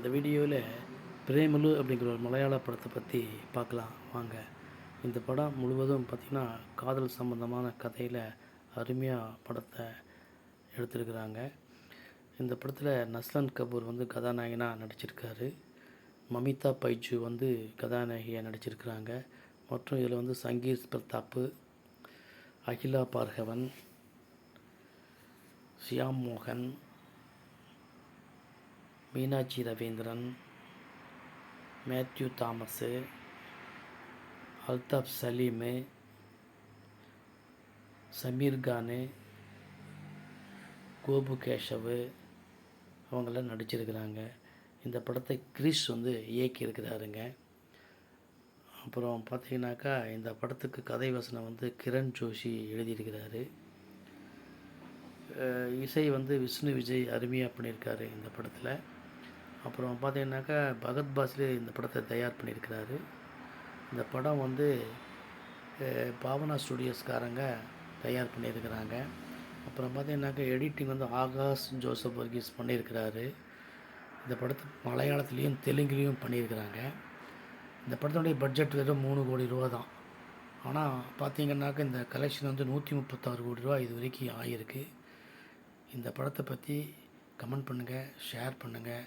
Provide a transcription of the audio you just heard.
இந்த வீடியோவில் பிரேமலு அப்படிங்கிற ஒரு மலையாள படத்தை பற்றி பார்க்கலாம். வாங்க. இந்த படம் முழுவதும் பார்த்திங்கன்னா காதல் சம்பந்தமான கதையில் அருமையாக படத்தை எடுத்திருக்கிறாங்க. இந்த படத்தில் நஸ்லன் கபூர் வந்து கதாநாயகனாக நடிச்சிருக்காரு. மமிதா பைஜு வந்து கதாநாயகியாக நடிச்சிருக்கிறாங்க. மற்றும் இதில் வந்து சங்கீர் பிரதாப்பு அகிலா பார்கவன் ஷியாம் மோகன் மீனாட்சி ரவீந்திரன் மேத்யூ தாமஸு அல்தாப் சலீமு சமீர் கானு கோபு கேஷவு அவங்கெல்லாம் நடிச்சிருக்கிறாங்க. இந்த படத்தை கிரிஷ் வந்து இயக்கியிருக்கிறாருங்க. அப்புறம் பார்த்தீங்கன்னாக்கா இந்த படத்துக்கு கதை வசனம் வந்து கிரண் ஜோஷி எழுதியிருக்கிறாரு. இசை வந்து விஷ்ணு விஜய் அருமையாக பண்ணியிருக்காரு இந்த படத்தில். அப்புறம் பார்த்தீங்கன்னாக்கா பகத் பாஸ்லே இந்த படத்தை தயார் பண்ணியிருக்கிறாரு. இந்த படம் வந்து பாவனா ஸ்டுடியோஸ்காரங்க தயார் பண்ணியிருக்கிறாங்க. அப்புறம் பார்த்தீங்கன்னாக்கா எடிட்டிங் வந்து ஆகாஷ் ஜோசப் வர்கீஸ் பண்ணியிருக்கிறாரு. இந்த படத்தை மலையாளத்துலேயும் தெலுங்குலேயும் பண்ணியிருக்கிறாங்க. இந்த படத்தினுடைய பட்ஜெட் வெறும் மூணு கோடி ரூபா தான். ஆனால் பார்த்திங்கன்னாக்கா இந்த கலெக்ஷன் வந்து நூற்றி முப்பத்தாறு கோடி ரூபா இது வரைக்கும் ஆகியிருக்கு இந்த படத்தை பற்றி கமெண்ட் பண்ணுங்கள் ஷேர் பண்ணுங்கள்